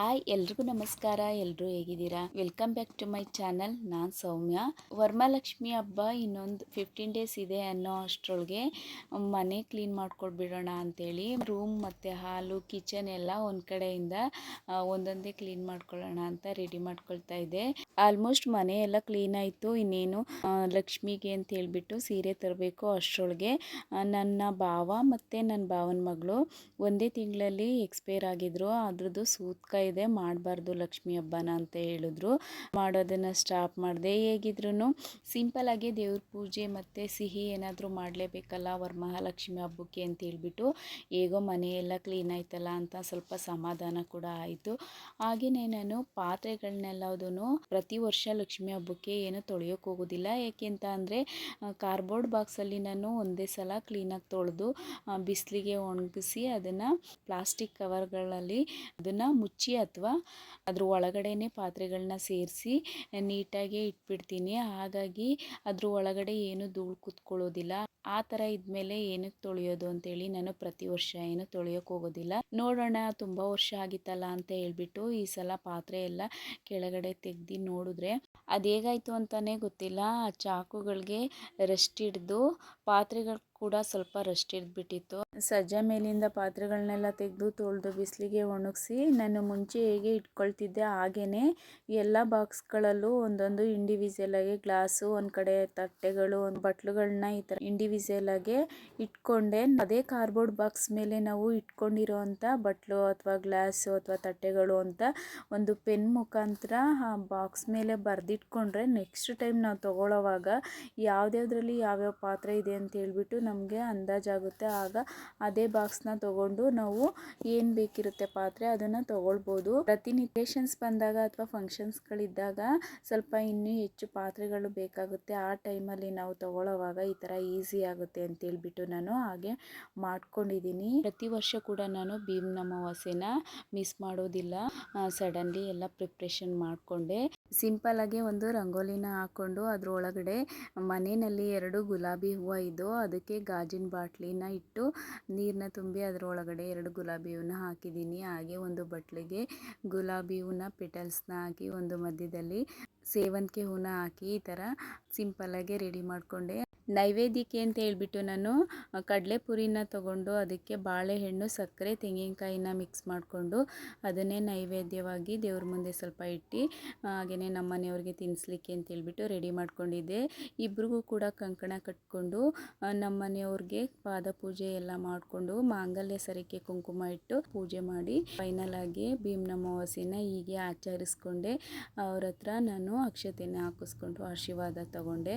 Hi, ಎಲ್ರಿಗೂ ನಮಸ್ಕಾರ. ಎಲ್ಲರೂ ಹೇಗಿದ್ದೀರಾ? Welcome back to my channel ನಾನು ಸೌಮ್ಯ. ವರ್ಮಾಲಕ್ಷ್ಮಿ ಹಬ್ಬ ಇನ್ನೊಂದು ಫಿಫ್ಟೀನ್ ಡೇಸ್ ಇದೆ ಅನ್ನೋ ಅಷ್ಟರೊಳಗೆ ಮನೆ ಕ್ಲೀನ್ ಮಾಡ್ಕೊಳ್ಬಿಡೋಣ ಅಂತೇಳಿ ರೂಮ್ ಮತ್ತು ಹಾಲು ಕಿಚನ್ ಎಲ್ಲ ಒಂದು ಕಡೆಯಿಂದ ಒಂದೊಂದೇ ಕ್ಲೀನ್ ಮಾಡ್ಕೊಳ್ಳೋಣ ಅಂತ ರೆಡಿ ಮಾಡ್ಕೊಳ್ತಾ ಇದ್ದೆ. ಆಲ್ಮೋಸ್ಟ್ ಮನೆ ಎಲ್ಲ ಕ್ಲೀನ್ ಆಯಿತು. ಇನ್ನೇನು ಲಕ್ಷ್ಮಿಗೆ ಅಂತ ಹೇಳಿಬಿಟ್ಟು ಸೀರೆ ತರಬೇಕು ಅಷ್ಟರೊಳಗೆ. ನನ್ನ ಭಾವ ಮತ್ತು ನನ್ನ ಭಾವನ ಮಗಳು ಒಂದೇ ತಿಂಗಳಲ್ಲಿ ಎಕ್ಸ್ಪೈರ್ ಆಗಿದ್ರು. ಅದ್ರದ್ದು ಸೂತ್ಕ ಇದೆ, ಮಾಡಬಾರ್ದು ಲಕ್ಷ್ಮಿ ಹಬ್ಬನ ಅಂತ ಹೇಳಿದ್ರು. ಮಾಡೋದನ್ನು ಸ್ಟಾಪ್ ಮಾಡಿದೆ. ಹೇಗಿದ್ರು ಸಿಂಪಲ್ ಆಗಿ ದೇವ್ರ ಪೂಜೆ ಮತ್ತು ಸಿಹಿ ಏನಾದರೂ ಮಾಡಲೇಬೇಕಲ್ಲ ವರಮಹಾಲಕ್ಷ್ಮಿ ಹಬ್ಬಕ್ಕೆ ಅಂತ ಹೇಳ್ಬಿಟ್ಟು ಹೇಗೋ ಮನೆಯೆಲ್ಲ ಕ್ಲೀನ್ ಆಯ್ತಲ್ಲ ಅಂತ ಸ್ವಲ್ಪ ಸಮಾಧಾನ ಕೂಡ ಆಯಿತು. ಹಾಗೆಯೇ ನಾನು ಪಾತ್ರೆಗಳನ್ನೆಲ್ಲದೂ ಪ್ರತಿ ವರ್ಷ ಲಕ್ಷ್ಮಿ ಹಬ್ಬಕ್ಕೆ ಏನು ತೊಳೆಯೋಕೆ ಹೋಗೋದಿಲ್ಲ. ಏಕೆಂತ ಅಂದರೆ ಕಾರ್ಬೋರ್ಡ್ ಬಾಕ್ಸಲ್ಲಿ ನಾನು ಒಂದೇ ಸಲ ಕ್ಲೀನಾಗಿ ತೊಳೆದು ಬಿಸಿಲಿಗೆ ಒಣಗಿಸಿ ಅದನ್ನು ಪ್ಲಾಸ್ಟಿಕ್ ಕವರ್ಗಳಲ್ಲಿ ಅದನ್ನು ಮುಚ್ಚಿ ಅಥವಾ ಅದ್ರ ಒಳಗಡೆನೇ ಪಾತ್ರೆಗಳನ್ನ ಸೇರಿಸಿ ನೀಟಾಗಿ ಇಟ್ಬಿಡ್ತೀನಿ. ಹಾಗಾಗಿ ಅದ್ರ ಒಳಗಡೆ ಏನು ಧೂಳು ಕೂತ್ಕೊಳ್ಳೋದಿಲ್ಲ. ಆ ಥರ ಇದ್ಮೇಲೆ ಏನಕ್ಕೆ ತೊಳೆಯೋದು ಅಂತೇಳಿ ನಾನು ಪ್ರತಿ ವರ್ಷ ಏನು ತೊಳೆಯೋಕೆ ಹೋಗೋದಿಲ್ಲ. ನೋಡೋಣ ತುಂಬ ವರ್ಷ ಆಗಿತ್ತಲ್ಲ ಅಂತ ಹೇಳ್ಬಿಟ್ಟು ಈ ಸಲ ಪಾತ್ರೆ ಎಲ್ಲ ಕೆಳಗಡೆ ತೆಗ್ದು ನೋಡಿದ್ರೆ ಅದು ಹೇಗಾಯ್ತು ಅಂತಲೇ ಗೊತ್ತಿಲ್ಲ. ಆ ಚಾಕುಗಳಿಗೆ ರೆಸ್ಟ್ ಹಿಡ್ದು ಪಾತ್ರೆಗಳು ಕೂಡ ಸ್ವಲ್ಪ ರೆಸ್ಟ್ ಹಿಡ್ದ್ಬಿಟ್ಟಿತ್ತು. ಸಜ್ಜೆ ಮೇಲಿಂದ ಪಾತ್ರೆಗಳನ್ನೆಲ್ಲ ತೆಗೆದು ತೊಳೆದು ಬಿಸಿಲಿಗೆ ಒಣಗಿಸಿ ನಾನು ಮುಂಚೆ ಹೇಗೆ ಇಟ್ಕೊಳ್ತಿದ್ದೆ ಹಾಗೇ ಎಲ್ಲ ಬಾಕ್ಸ್ಗಳಲ್ಲೂ ಒಂದೊಂದು ಇಂಡಿವಿಜುವಲ್ ಆಗಿ ಗ್ಲಾಸು ಒಂದು ಕಡೆ ತಟ್ಟೆಗಳು, ಒಂದು ಬಟ್ಲುಗಳನ್ನ ಈ ಥರ ಇಂಡಿವಿಜುವಲ್ ಆಗಿ ಇಟ್ಕೊಂಡೆ. ಅದೇ ಕಾರ್ಬೋರ್ಡ್ ಬಾಕ್ಸ್ ಮೇಲೆ ನಾವು ಇಟ್ಕೊಂಡಿರೋ ಅಂಥ ಬಟ್ಲು ಅಥವಾ ಗ್ಲಾಸು ಅಥವಾ ತಟ್ಟೆಗಳು ಅಂತ ಒಂದು ಪೆನ್ ಮುಖಾಂತರ ಆ ಬಾಕ್ಸ್ ಮೇಲೆ ಬರೆದಿಟ್ಕೊಂಡ್ರೆ ನೆಕ್ಸ್ಟ್ ಟೈಮ್ ನಾವು ತೊಗೊಳ್ಳೋವಾಗ ಯಾವ್ದ್ಯಾವ್ದ್ರಲ್ಲಿ ಯಾವ್ಯಾವ ಪಾತ್ರೆ ಇದೆ ಅಂತ ಹೇಳ್ಬಿಟ್ಟು ನಮಗೆ ಅಂದಾಜಾಗುತ್ತೆ ಆಗ ಅದೇ ಬಾಕ್ಸ್ನ ತೊಗೊಂಡು ನಾವು ಏನು ಬೇಕಿರುತ್ತೆ ಪಾತ್ರೆ ಅದನ್ನು ತೊಗೊಳ್ಬೋದು. ಪ್ರತಿನಿತ್ಯೇಷನ್ಸ್ ಬಂದಾಗ ಅಥವಾ ಫಂಕ್ಷನ್ಸ್ಗಳಿದ್ದಾಗ ಸ್ವಲ್ಪ ಇನ್ನೂ ಹೆಚ್ಚು ಪಾತ್ರೆಗಳು ಬೇಕಾಗುತ್ತೆ. ಆ ಟೈಮಲ್ಲಿ ನಾವು ತೊಗೊಳ್ಳೋವಾಗ ಈ ಥರ ಈಸಿ ಆಗುತ್ತೆ ಅಂತ ಹೇಳ್ಬಿಟ್ಟು ನಾನು ಹಾಗೆ ಮಾಡ್ಕೊಂಡಿದ್ದೀನಿ. ಪ್ರತಿ ವರ್ಷ ಕೂಡ ನಾನು ಭೀಮ್ನ ಅಮಾವಾಸ್ಯೆನ ಮಿಸ್ ಮಾಡೋದಿಲ್ಲ. ಸಡನ್ಲಿ ಎಲ್ಲ ಪ್ರಿಪ್ರೇಷನ್ ಮಾಡಿಕೊಂಡೆ. ಆಗಿ ಒಂದು ರಂಗೋಲಿನ ಹಾಕ್ಕೊಂಡು ಅದರೊಳಗಡೆ ಮನೆಯಲ್ಲಿ ಎರಡು ಗುಲಾಬಿ ಹೂವು ಇದ್ದು ಅದಕ್ಕೆ ಗಾಜಿನ ಬಾಟ್ಲಿನ ಇಟ್ಟು ನೀರನ್ನ ತುಂಬಿ ಅದರೊಳಗಡೆ ಎರಡು ಗುಲಾಬಿ ಹೂವನ್ನ ಹಾಕಿದ್ದೀನಿ. ಹಾಗೆ ಒಂದು ಬಟ್ಲಿಗೆ ಗುಲಾಬಿ ಹೂವನ್ನ ಪೆಟಲ್ಸ್ನ ಹಾಕಿ ಒಂದು ಮಧ್ಯದಲ್ಲಿ ಸೇವಂತಿಗೆ ಹೂವನ್ನ ಹಾಕಿ ಈ ಥರ ಸಿಂಪಲ್ಲಾಗಿ ರೆಡಿ ಮಾಡಿಕೊಂಡೆ. ನೈವೇದ್ಯಕ್ಕೆ ಅಂತ ಹೇಳ್ಬಿಟ್ಟು ನಾನು ಕಡಲೆಪುರಿನ ತಗೊಂಡು ಅದಕ್ಕೆ ಬಾಳೆಹಣ್ಣು, ಸಕ್ಕರೆ, ತೆಂಗಿನಕಾಯಿನ ಮಿಕ್ಸ್ ಮಾಡಿಕೊಂಡು ಅದನ್ನೇ ನೈವೇದ್ಯವಾಗಿ ದೇವ್ರ ಮುಂದೆ ಸ್ವಲ್ಪ ಇಟ್ಟು ಹಾಗೆಯೇ ನಮ್ಮ ಮನೆಯವ್ರಿಗೆ ತಿನ್ನಿಸ್ಲಿಕ್ಕೆ ಅಂತ ಹೇಳ್ಬಿಟ್ಟು ರೆಡಿ ಮಾಡ್ಕೊಂಡಿದ್ದೆ. ಇಬ್ರಿಗೂ ಕೂಡ ಕಂಕಣ ಕಟ್ಕೊಂಡು ನಮ್ಮ ಮನೆಯವ್ರಿಗೆ ಪಾದ ಪೂಜೆ ಎಲ್ಲ ಮಾಡಿಕೊಂಡು ಮಾಂಗಲ್ಯ ಸರಕ್ಕೆ ಕುಂಕುಮ ಇಟ್ಟು ಪೂಜೆ ಮಾಡಿ ಫೈನಲ್ ಆಗಿ ಭೀಮ್ನ ಅಮಾವಾಸ್ಯನ ಹೀಗೆ ಆಚರಿಸ್ಕೊಂಡೆ. ಅವ್ರ ಹತ್ರ ನಾನು ಅಕ್ಷತೆನ ಹಾಕಿಸ್ಕೊಂಡು ಆಶೀರ್ವಾದ ತಗೊಂಡೆ.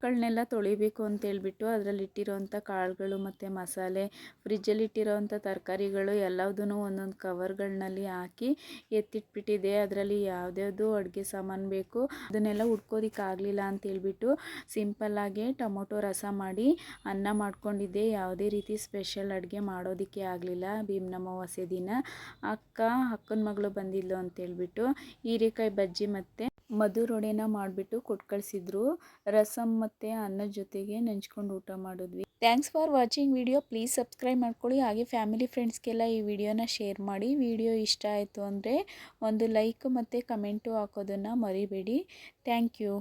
ಮಕ್ಕಳನ್ನೆಲ್ಲ ತೊಳಿಬೇಕು ಅಂತ ಹೇಳ್ಬಿಟ್ಟು ಅದರಲ್ಲಿ ಇಟ್ಟಿರೋವಂಥ ಕಾಳುಗಳು ಮತ್ತು ಮಸಾಲೆ ಫ್ರಿಜ್ಜಲ್ಲಿ ಇಟ್ಟಿರೋವಂಥ ತರಕಾರಿಗಳು ಎಲ್ಲದೂ ಒಂದೊಂದು ಕವರ್ಗಳಲ್ಲಿ ಹಾಕಿ ಎತ್ತಿಟ್ಬಿಟ್ಟಿದೆ. ಅದರಲ್ಲಿ ಯಾವುದ್ಯಾವುದು ಅಡುಗೆ ಸಾಮಾನು ಬೇಕು. ಅದನ್ನೆಲ್ಲ ಹುಡ್ಕೋದಿಕ್ಕೆ ಆಗಲಿಲ್ಲ ಅಂತ ಹೇಳ್ಬಿಟ್ಟು ಸಿಂಪಲ್ಲಾಗಿ ಟೊಮೊಟೊ ರಸ ಮಾಡಿ ಅನ್ನ ಮಾಡ್ಕೊಂಡಿದ್ದೆ. ಯಾವುದೇ ರೀತಿ ಸ್ಪೆಷಲ್ ಅಡುಗೆ ಮಾಡೋದಕ್ಕೆ ಆಗಲಿಲ್ಲ. ಭೀಮ್ನ ಅಮಾವಾಸ್ಯೆ ದಿನ. ಅಕ್ಕ, ಅಕ್ಕನ ಮಗಳು ಬಂದಿದ್ಲು ಅಂತ ಹೇಳ್ಬಿಟ್ಟು ಹೀರೆಕಾಯಿ ಬಜ್ಜಿ ಮತ್ತು ಮಧುರೊಡೆನ ಮಾಡಿಬಿಟ್ಟು ಕೊಟ್ಟು ಕಳಿಸಿದ್ರು ರಸಮ್ ಮತ್ತು ಅನ್ನದ ಜೊತೆಗೆ ನೆಂಚ್ಕೊಂಡು ಊಟ ಮಾಡಿದ್ವಿ. Thanks for watching video please subscribe ಮಾಡ್ಕೊಳ್ಳಿ. ಹಾಗೆ ಫ್ಯಾಮಿಲಿ ಫ್ರೆಂಡ್ಸ್ಗೆಲ್ಲ ಈ ವಿಡಿಯೋನ ಶೇರ್ ಮಾಡಿ. ವಿಡಿಯೋ ಇಷ್ಟ ಆಯಿತು ಅಂದರೆ ಒಂದು ಲೈಕ್ ಮತ್ತು ಕಮೆಂಟು ಹಾಕೋದನ್ನು ಮರಿಬೇಡಿ. Thank you